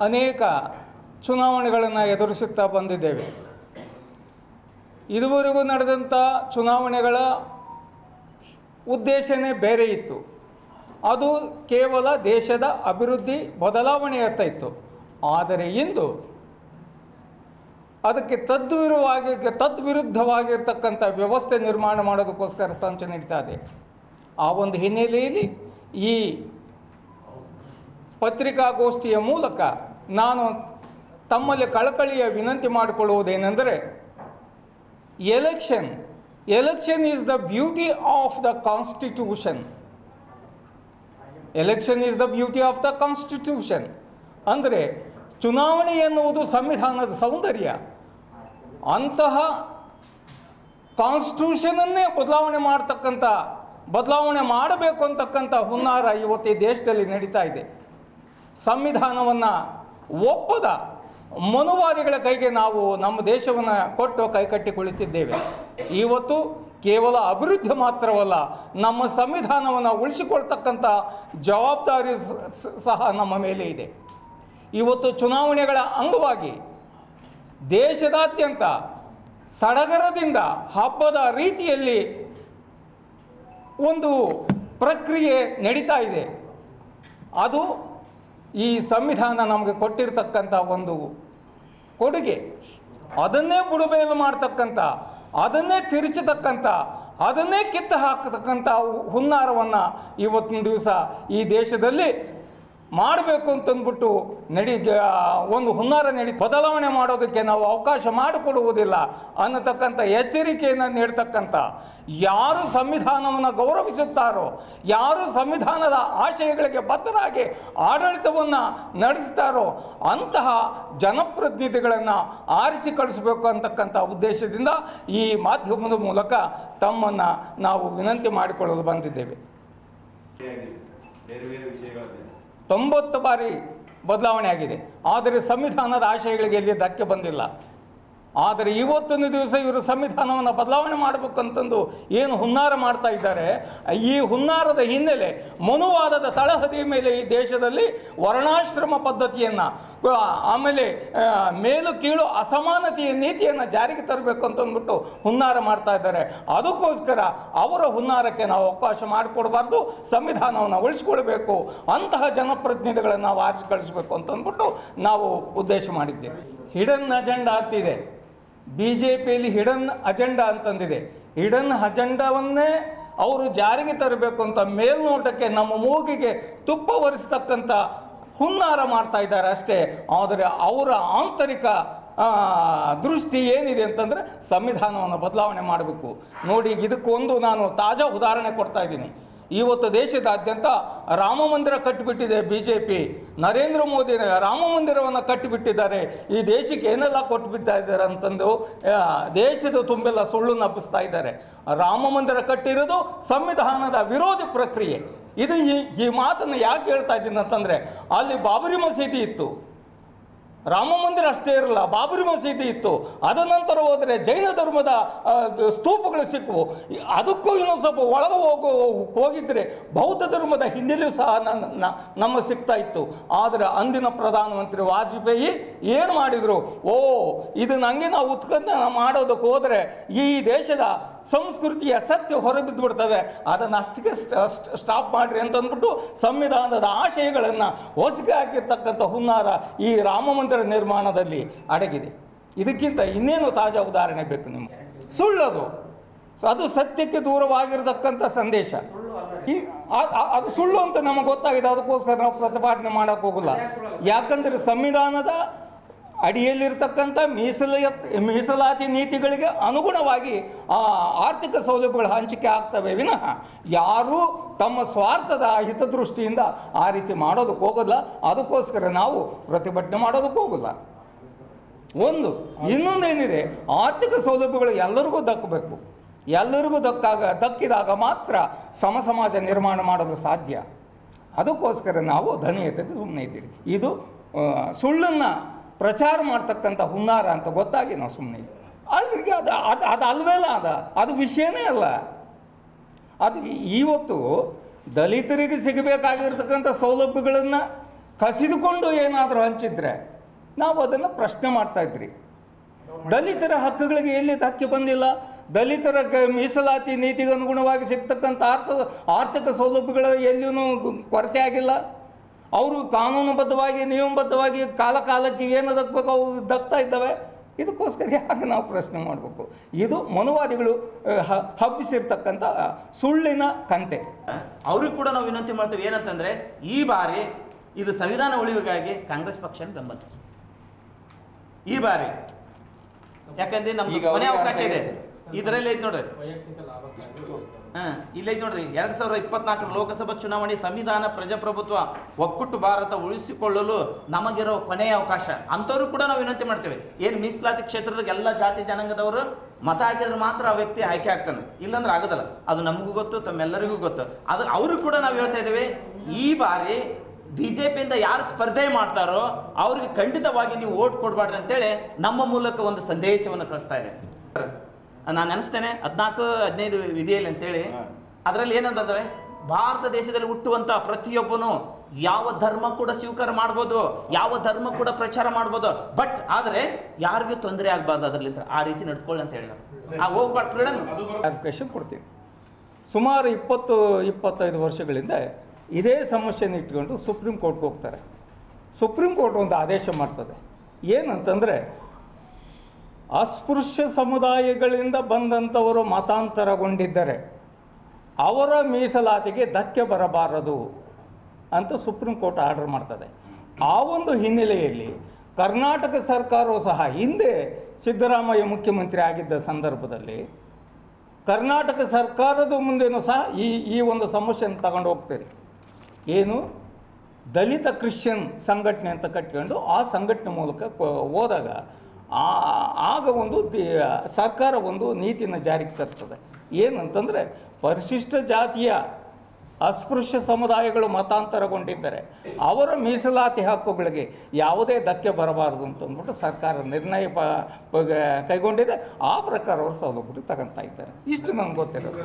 ಅನೇಕ ಚುನಾವಣೆಗಳನ್ನು ಎದುರಿಸುತ್ತಾ ಬಂದಿದ್ದೇವೆ. ಇದುವರೆಗೂ ನಡೆದಂಥ ಚುನಾವಣೆಗಳ ಉದ್ದೇಶನೇ ಬೇರೆ ಇತ್ತು. ಅದು ಕೇವಲ ದೇಶದ ಅಭಿವೃದ್ಧಿ ಬದಲಾವಣೆಯತ್ತ ಇತ್ತು. ಆದರೆ ಇಂದು ಅದಕ್ಕೆ ತದ್ವಿರುವಾಗಿ ತದ್ವಿರುದ್ಧವಾಗಿರ್ತಕ್ಕಂಥ ವ್ಯವಸ್ಥೆ ನಿರ್ಮಾಣ ಮಾಡೋದಕ್ಕೋಸ್ಕರ ಸಂಚು ನೀಡ್ತಾ ಇದೆ. ಆ ಒಂದು ಹಿನ್ನೆಲೆಯಲ್ಲಿ ಈ ಪತ್ರಿಕಾಗೋಷ್ಠಿಯ ಮೂಲಕ ನಾನು ತಮ್ಮಲ್ಲಿ ಕಳಕಳಿಯ ವಿನಂತಿ ಮಾಡಿಕೊಳ್ಳುವುದೇನೆಂದರೆ election election is the beauty of the constitution election is the beauty of the constitution ಅಂದರೆ ಚುನಾವಣೆ ಎನ್ನುವುದು ಸಂವಿಧಾನದ ಸೌಂದರ್ಯ. ಅಂತಹ ಕಾನ್ಸ್ಟಿಟ್ಯೂಷನನ್ನೇ ಬದಲಾವಣೆ ಮಾಡ್ತಕ್ಕಂಥ, ಬದಲಾವಣೆ ಮಾಡಬೇಕು ಅಂತಕ್ಕಂಥ ಹುನ್ನಾರ ಇವತ್ತು ಈ ದೇಶದಲ್ಲಿ ನಡೀತಾ ಇದೆ. ಸಂವಿಧಾನವನ್ನು ಒಪ್ಪದ ಮನುವಾದಿಗಳ ಕೈಗೆ ನಾವು ನಮ್ಮ ದೇಶವನ್ನು ಕೊಟ್ಟು ಕೈಕಟ್ಟಿ ಕುಳಿತಿದ್ದೇವೆ ಇವತ್ತು ಕೇವಲ ಅಭಿವೃದ್ಧಿ ಮಾತ್ರವಲ್ಲ, ನಮ್ಮ ಸಂವಿಧಾನವನ್ನು ಉಳಿಸಿಕೊಳ್ತಕ್ಕಂಥ ಜವಾಬ್ದಾರಿ ಸಹ ನಮ್ಮ ಮೇಲೆ ಇದೆ. ಇವತ್ತು ಚುನಾವಣೆಗಳ ಅಂಗವಾಗಿ ದೇಶದಾದ್ಯಂತ ಸಡಗರದಿಂದ ಹಬ್ಬದ ರೀತಿಯಲ್ಲಿ ಒಂದು ಪ್ರಕ್ರಿಯೆ ನಡೀತಾ ಇದೆ. ಅದು ಈ ಸಂವಿಧಾನ ನಮಗೆ ಕೊಟ್ಟಿರ್ತಕ್ಕಂಥ ಒಂದು ಕೊಡುಗೆ, ಅದನ್ನೇ ಬುಡಮೇಲು ಮಾಡ್ತಕ್ಕಂಥ, ಅದನ್ನೇ ತಿರುಚತಕ್ಕಂಥ, ಅದನ್ನೇ ಕಿತ್ತು ಹಾಕತಕ್ಕಂಥ ಹುನ್ನಾರವನ್ನು ಇವತ್ತಿನ ದಿವಸ ಈ ದೇಶದಲ್ಲಿ ಮಾಡಬೇಕು ಅಂತಂದ್ಬಿಟ್ಟು ನಡಿ ಒಂದು ಹುನ್ನಾರ ನಡಿ, ಬದಲಾವಣೆ ಮಾಡೋದಕ್ಕೆ ನಾವು ಅವಕಾಶ ಮಾಡಿಕೊಡುವುದಿಲ್ಲ ಅನ್ನತಕ್ಕಂಥ ಎಚ್ಚರಿಕೆಯನ್ನು ನೀಡ್ತಕ್ಕಂಥ ಯಾರು ಸಂವಿಧಾನವನ್ನು ಗೌರವಿಸುತ್ತಾರೋ, ಯಾರು ಸಂವಿಧಾನದ ಆಶಯಗಳಿಗೆ ಬದ್ಧರಾಗಿ ಆಡಳಿತವನ್ನು ನಡೆಸ್ತಾರೋ, ಅಂತಹ ಜನಪ್ರತಿನಿಧಿಗಳನ್ನು ಆರಿಸಿ ಕಳಿಸಬೇಕು ಅಂತಕ್ಕಂಥ ಉದ್ದೇಶದಿಂದ ಈ ಮಾಧ್ಯಮದ ಮೂಲಕ ತಮ್ಮನ್ನು ನಾವು ವಿನಂತಿ ಮಾಡಿಕೊಳ್ಳಲು ಬಂದಿದ್ದೇವೆ. ಬೇರೆ ಬೇರೆ ವಿಷಯಗಳಿದೆ ತೊಂಬತ್ತು ಬಾರಿ ಬದಲಾವಣೆ ಆಗಿದೆ. ಆದರೆ ಸಂವಿಧಾನದ ಆಶಯಗಳಿಗೆ ಎಲ್ಲಿ ಧಕ್ಕೆ ಬಂದಿಲ್ಲ. ಆದರೆ ಇವತ್ತೊಂದು ದಿವಸ ಇವರು ಸಂವಿಧಾನವನ್ನು ಬದಲಾವಣೆ ಮಾಡಬೇಕಂತಂದು ಏನು ಹುನ್ನಾರ ಮಾಡ್ತಾ ಇದ್ದಾರೆ. ಈ ಹುನ್ನಾರದ ಹಿನ್ನೆಲೆ ಮನುವಾದದ ತಳಹದಿಯ ಮೇಲೆ ಈ ದೇಶದಲ್ಲಿ ವರ್ಣಾಶ್ರಮ ಪದ್ಧತಿಯನ್ನು ಆಮೇಲೆ ಮೇಲು ಕೀಳು ಅಸಮಾನತೆಯ ನೀತಿಯನ್ನು ಜಾರಿಗೆ ತರಬೇಕು ಅಂತಂದ್ಬಿಟ್ಟು ಹುನ್ನಾರ ಮಾಡ್ತಾ ಇದ್ದಾರೆ. ಅದಕ್ಕೋಸ್ಕರ ಅವರ ಹುನ್ನಾರಕ್ಕೆ ನಾವು ಅವಕಾಶ ಮಾಡಿಕೊಡಬಾರ್ದು, ಸಂವಿಧಾನವನ್ನು ಉಳಿಸ್ಕೊಳ್ಬೇಕು ಅಂತಹ ಜನಪ್ರತಿನಿಧಿಗಳನ್ನು ನಾವು ಆರಿಸಿ ಕಳಿಸ್ಬೇಕು ಅಂತಂದ್ಬಿಟ್ಟು ನಾವು ಉದ್ದೇಶ ಮಾಡಿದ್ದೇವೆ. ಹಿಡನ್ ಅಜೆಂಡಾ ಅಂತಿದೆ ಬಿ ಜೆ ಪಿಯಲ್ಲಿ ಹಿಡನ್ ಅಜೆಂಡಾ ಅಂತಂದಿದೆ. ಹಿಡನ್ ಅಜೆಂಡಾವನ್ನೇ ಅವರು ಜಾರಿಗೆ ತರಬೇಕು ಅಂತ ಮೇಲ್ನೋಟಕ್ಕೆ ನಮ್ಮ ಮೂಗಿಗೆ ತುಪ್ಪ ಒರೆಸ್ತಕ್ಕಂಥ ಹುನ್ನಾರ ಮಾಡ್ತಾ ಇದ್ದಾರೆ ಅಷ್ಟೇ. ಆದರೆ ಅವರ ಆಂತರಿಕ ದೃಷ್ಟಿ ಏನಿದೆ ಅಂತಂದರೆ ಸಂವಿಧಾನವನ್ನು ಬದಲಾವಣೆ ಮಾಡಬೇಕು. ನೋಡಿ, ಇದಕ್ಕೊಂದು ನಾನು ತಾಜಾ ಉದಾಹರಣೆ ಕೊಡ್ತಾ ಇದ್ದೀನಿ. ಇವತ್ತು ದೇಶದಾದ್ಯಂತ Rama Mandir ಕಟ್ಟಿಬಿಟ್ಟಿದೆ B J P Narendra Modi Rama ಮಂದಿರವನ್ನು ಕಟ್ಟಿಬಿಟ್ಟಿದ್ದಾರೆ. ಈ ದೇಶಕ್ಕೆ ಏನೆಲ್ಲ ಕೊಟ್ಟುಬಿಡ್ತಾ ಇದ್ದಾರೆ ಅಂತಂದು ದೇಶದ ತುಂಬೆಲ್ಲ ಸುಳ್ಳು ನಪ್ಪಿಸ್ತಾ ಇದ್ದಾರೆ. ರಾಮ ಮಂದಿರ ಕಟ್ಟಿರೋದು ಸಂವಿಧಾನದ ವಿರೋಧಿ ಪ್ರಕ್ರಿಯೆ. ಇದು ಈ ಈ ಮಾತನ್ನು ಯಾಕೆ ಹೇಳ್ತಾ ಇದ್ದೀನಿ ಅಂತಂದರೆ, ಅಲ್ಲಿ ಬಾಬರಿ ಮಸೀದಿ ಇತ್ತು. ರಾಮ ಮಂದಿರ ಅಷ್ಟೇ ಇರಲ್ಲ ಬಾಬರಿ ಮಸೀದಿ ಇತ್ತು. ಅದ ನಂತರ ಹೋದರೆ ಜೈನ ಧರ್ಮದ ಸ್ತೂಪಗಳು ಸಿಕ್ಕವು ಅದಕ್ಕೂ ಇನ್ನೊಂದು ಸ್ವಲ್ಪ ಒಳಗೆ ಹೋಗು, ಹೋಗಿದ್ರೆ ಬೌದ್ಧ ಧರ್ಮದ ಹಿನ್ನೆಲೆಯೂ ಸಹ ನನ್ನ- ನಮಗೆ ಸಿಗ್ತಾ ಇತ್ತು. ಆದರೆ ಅಂದಿನ ಪ್ರಧಾನಮಂತ್ರಿ ವಾಜಪೇಯಿ ಏನು ಮಾಡಿದರು? ಓ, ಇದು ನನಗೆ ನಾವು ಉತ್ಕನ್ನ ಮಾಡೋದಕ್ಕೆ ಹೋದರೆ ಈ ದೇಶದ ಸಂಸ್ಕೃತಿಯ ಸತ್ಯ ಹೊರಬಿದ್ದು ಬಿಡ್ತದೆ ಅದನ್ನು ಅಷ್ಟಕ್ಕೆ ಸ್ಟಾಪ್ ಮಾಡಿರಿ ಅಂತಂದ್ಬಿಟ್ಟು ಸಂವಿಧಾನದ ಆಶಯಗಳನ್ನು ಹೊಸಗೆ ಹಾಕಿರ್ತಕ್ಕಂಥ ಹುನ್ನಾರ ಈ ರಾಮ ಮಂದಿರ ನಿರ್ಮಾಣದಲ್ಲಿ ಅಡಗಿದೆ. ಇದಕ್ಕಿಂತ ಇನ್ನೇನು ತಾಜಾ ಉದಾಹರಣೆ ಬೇಕು ನಿಮಗೆ? ಸುಳ್ಳದು. ಅದು ಸತ್ಯಕ್ಕೆ ದೂರವಾಗಿರತಕ್ಕಂಥ ಸಂದೇಶ. ಅದು ಸುಳ್ಳು ಅಂತ ನಮಗೆ ಗೊತ್ತಾಗಿದೆ. ಅದಕ್ಕೋಸ್ಕರ ನಾವು ಪ್ರತಿಭಟನೆ ಮಾಡೋಕ್ಕೋಗಲ್ಲ ಯಾಕಂದರೆ ಸಂವಿಧಾನದ ಅಡಿಯಲ್ಲಿರ್ತಕ್ಕಂಥ ಮೀಸಲ ಮೀಸಲಾತಿ ನೀತಿಗಳಿಗೆ ಅನುಗುಣವಾಗಿ ಆ ಆರ್ಥಿಕ ಸೌಲಭ್ಯಗಳು ಹಂಚಿಕೆ ಆಗ್ತವೆ ವಿನಃ ಯಾರೂ ತಮ್ಮ ಸ್ವಾರ್ಥದ ಹಿತದೃಷ್ಟಿಯಿಂದ ಆ ರೀತಿ ಮಾಡೋದಕ್ಕೆ ಹೋಗೋಲ್ಲ ಅದಕ್ಕೋಸ್ಕರ ನಾವು ಪ್ರತಿಭಟನೆ ಮಾಡೋದಕ್ಕೆ ಹೋಗಲ್ಲ ಒಂದು, ಇನ್ನೊಂದೇನಿದೆ, ಆರ್ಥಿಕ ಸೌಲಭ್ಯಗಳು ಎಲ್ಲರಿಗೂ ದಕ್ಕಬೇಕು. ಎಲ್ಲರಿಗೂ ದಕ್ಕಾಗ, ದಕ್ಕಿದಾಗ ಮಾತ್ರ ಸಮ ಸಮಾಜ ನಿರ್ಮಾಣ ಮಾಡಲು ಸಾಧ್ಯ. ಅದಕ್ಕೋಸ್ಕರ ನಾವು ಧನಿಯತೆ ಸುಮ್ಮನೆ ಇದ್ದೀರಿ. ಇದು ಸುಳ್ಳನ್ನು ಪ್ರಚಾರ ಮಾಡ್ತಕ್ಕಂಥ ಹುನ್ನಾರ ಅಂತ ಗೊತ್ತಾಗಿ ನಾವು ಸುಮ್ಮನೆ ಅದ್ರಿಗೆ ಅದು ಅದು ಅದು ಅಲ್ವೇಲ ಅದ? ಅದು ವಿಷಯನೇ ಅಲ್ಲ. ಅದು ಇವತ್ತು ದಲಿತರಿಗೆ ಸಿಗಬೇಕಾಗಿರ್ತಕ್ಕಂಥ ಸೌಲಭ್ಯಗಳನ್ನು ಕಸಿದುಕೊಂಡು ಏನಾದರೂ ಹಂಚಿದ್ರೆ ನಾವು ಅದನ್ನು ಪ್ರಶ್ನೆ ಮಾಡ್ತಾ ಇದ್ರಿ. ದಲಿತರ ಹಕ್ಕುಗಳಿಗೆ ಎಲ್ಲಿ ಧಕ್ಕೆ ಬಂದಿಲ್ಲ? ದಲಿತರ ಮೀಸಲಾತಿ ನೀತಿಗೆ ಅನುಗುಣವಾಗಿ ಸಿಗ್ತಕ್ಕಂಥ ಆರ್ಥ ಆರ್ಥಿಕ ಸೌಲಭ್ಯಗಳು ಎಲ್ಲಿಯೂ ಕೊರತೆ ಆಗಿಲ್ಲ. ಅವರು ಕಾನೂನುಬದ್ಧವಾಗಿ ನಿಯಮಬದ್ಧವಾಗಿ ಕಾಲ ಕಾಲಕ್ಕೆ ಏನು ದಕ್ಕಬೇಕು ಅವು ದಕ್ತಾ ಇದ್ದಾವೆ? ಇದಕ್ಕೋಸ್ಕರ ಯಾಕೆ ನಾವು ಪ್ರಶ್ನೆ ಮಾಡಬೇಕು? ಇದು ಮನುವಾದಿಗಳು ಹಬ್ಬಿಸಿರ್ತಕ್ಕಂಥ ಸುಳ್ಳಿನ ಕಂತೆ. ಅವ್ರಿಗೆ ಕೂಡ ನಾವು ವಿನಂತಿ ಮಾಡ್ತೇವೆ ಏನಂತಂದ್ರೆ ಈ ಬಾರಿ ಇದು ಸಂವಿಧಾನ ಉಳಿವಿಗಾಗಿ ಕಾಂಗ್ರೆಸ್ ಪಕ್ಷ ಬೆಂಬಲ ಈ ಬಾರಿ. ಯಾಕಂದ್ರೆ ನಮಗೆ ಕೊನೆ ಅವಕಾಶ ಇದೆ. ಇದರಲ್ಲಿ ಐತೆ ನೋಡ್ರಿ. ಹಾ ಇಲ್ಲ ಐತೆ ನೋಡ್ರಿ. ಎರಡ್ ಸಾವಿರದ ಇಪ್ಪತ್ನಾಲ್ಕರ ಲೋಕಸಭಾ ಚುನಾವಣೆ ಸಂವಿಧಾನ ಪ್ರಜಾಪ್ರಭುತ್ವ ಒಕ್ಕೂಟ ಭಾರತ ಉಳಿಸಿಕೊಳ್ಳಲು ನಮಗಿರೋ ಕೊನೆಯ ಅವಕಾಶ. ಅಂಥವ್ರು ಕೂಡ ನಾವು ವಿನಂತಿ ಮಾಡ್ತೇವೆ. ಏನ್ ಮೀಸಲಾತಿ ಕ್ಷೇತ್ರದಾಗ ಎಲ್ಲ ಜಾತಿ ಜನಾಂಗದವರು ಮತ ಹಾಕಿದ್ರೆ ಮಾತ್ರ ಆ ವ್ಯಕ್ತಿ ಆಯ್ಕೆ ಆಗ್ತಾನೆ. ಇಲ್ಲಾಂದ್ರೆ ಆಗೋದಲ್ಲ. ಅದು ನಮಗೂ ಗೊತ್ತು ತಮ್ಮೆಲ್ಲರಿಗೂ ಗೊತ್ತು. ಅದು ಅವರು ಕೂಡ ನಾವು ಹೇಳ್ತಾ ಇದ್ದೇವೆ ಈ ಬಾರಿ ಬಿಜೆಪಿಯಿಂದ ಯಾರು ಸ್ಪರ್ಧೆ ಮಾಡ್ತಾರೋ ಅವ್ರಿಗೆ ಖಂಡಿತವಾಗಿ ನೀವು ಓಟ್ ಕೊಡಬಾರ್ದು ಅಂತೇಳಿ ನಮ್ಮ ಮೂಲಕ ಒಂದು ಸಂದೇಶವನ್ನು ಕಳಿಸ್ತಾ ಇದೆ ನಾನು ಅನಿಸ್ತೇನೆ ಹದಿನಾಲ್ಕು ಹದಿನೈದು ವಿಧಿಯಲ್ಲಿ ಅಂತೇಳಿ ಅದರಲ್ಲಿ ಏನಂತಂದ್ರೆ ಭಾರತ ದೇಶದಲ್ಲಿ ಹುಟ್ಟುವಂತ ಪ್ರತಿಯೊಬ್ಬನು ಯಾವ ಧರ್ಮ ಕೂಡ ಸ್ವೀಕಾರ ಮಾಡ್ಬೋದು ಯಾವ ಧರ್ಮ ಕೂಡ ಪ್ರಚಾರ ಮಾಡ್ಬೋದು ಬಟ್ ಆದರೆ ಯಾರಿಗೂ ತೊಂದರೆ ಆಗಬಾರ್ದು ಅದರಲ್ಲಿ ಆ ರೀತಿ ನಡ್ಕೊಳ್ಳಿ ಅಂತ ಹೇಳಿದ್ರು. ಆ ಹೋಗ್ಬಾರ್ದು ಫ್ರೀಡಮ್ ಕೊಡ್ತೀವಿ ಕೊಡ್ತೀನಿ. ಸುಮಾರು ಇಪ್ಪತ್ತು ಇಪ್ಪತ್ತೈದು ವರ್ಷಗಳಿಂದ ಇದೇ ಸಮಸ್ಯೆನ ಇಟ್ಕೊಂಡು ಸುಪ್ರೀಂ ಕೋರ್ಟ್ಗೆ ಹೋಗ್ತಾರೆ. ಸುಪ್ರೀಂ ಕೋರ್ಟ್ ಒಂದು ಆದೇಶ ಮಾಡ್ತದೆ. ಏನಂತಂದರೆ ಅಸ್ಪೃಶ್ಯ ಸಮುದಾಯಗಳಿಂದ ಬಂದಂಥವರು ಮತಾಂತರಗೊಂಡಿದ್ದರೆ ಅವರ ಮೀಸಲಾತಿಗೆ ಧಕ್ಕೆ ಬರಬಾರದು ಅಂತ ಸುಪ್ರೀಂ ಕೋರ್ಟ್ ಆರ್ಡರ್ ಮಾಡ್ತದೆ. ಆ ಒಂದು ಹಿನ್ನೆಲೆಯಲ್ಲಿ ಕರ್ನಾಟಕ ಸರ್ಕಾರವು ಸಹ ಹಿಂದೆ ಸಿದ್ದರಾಮಯ್ಯ ಮುಖ್ಯಮಂತ್ರಿ ಆಗಿದ್ದ ಸಂದರ್ಭದಲ್ಲಿ ಕರ್ನಾಟಕ ಸರ್ಕಾರದ ಮುಂದೆನೂ ಸಹ ಈ ಈ ಒಂದು ಸಮಸ್ಯೆಯನ್ನು ತಗೊಂಡು ಹೋಗ್ತೇನೆ. ಏನು? ದಲಿತ ಕ್ರಿಶ್ಚಿಯನ್ ಸಂಘಟನೆ ಅಂತ ಕಟ್ಕೊಂಡು ಆ ಸಂಘಟನೆ ಮೂಲಕ ಹೋದಾಗ ಆಗ ಒಂದು ಸರ್ಕಾರ ಒಂದು ನೀತಿನ ಜಾರಿಗೆ ತರ್ತದೆ. ಏನಂತಂದರೆ ಪರಿಶಿಷ್ಟ ಜಾತಿಯ ಅಸ್ಪೃಶ್ಯ ಸಮುದಾಯಗಳು ಮತಾಂತರಗೊಂಡಿದ್ದರೆ ಅವರ ಮೀಸಲಾತಿ ಹಕ್ಕುಗಳಿಗೆ ಯಾವುದೇ ಧಕ್ಕೆ ಬರಬಾರದು ಅಂತಂದ್ಬಿಟ್ಟು ಸರ್ಕಾರ ನಿರ್ಣಯ ಕೈಗೊಂಡಿದೆ. ಆ ಪ್ರಕಾರ ಅವರು ಸೌಲಭ್ಯ ತಗೊಳ್ತಾ ಇದ್ದಾರೆ. ಇಷ್ಟು ನನಗೆ ಗೊತ್ತಿರೋದು.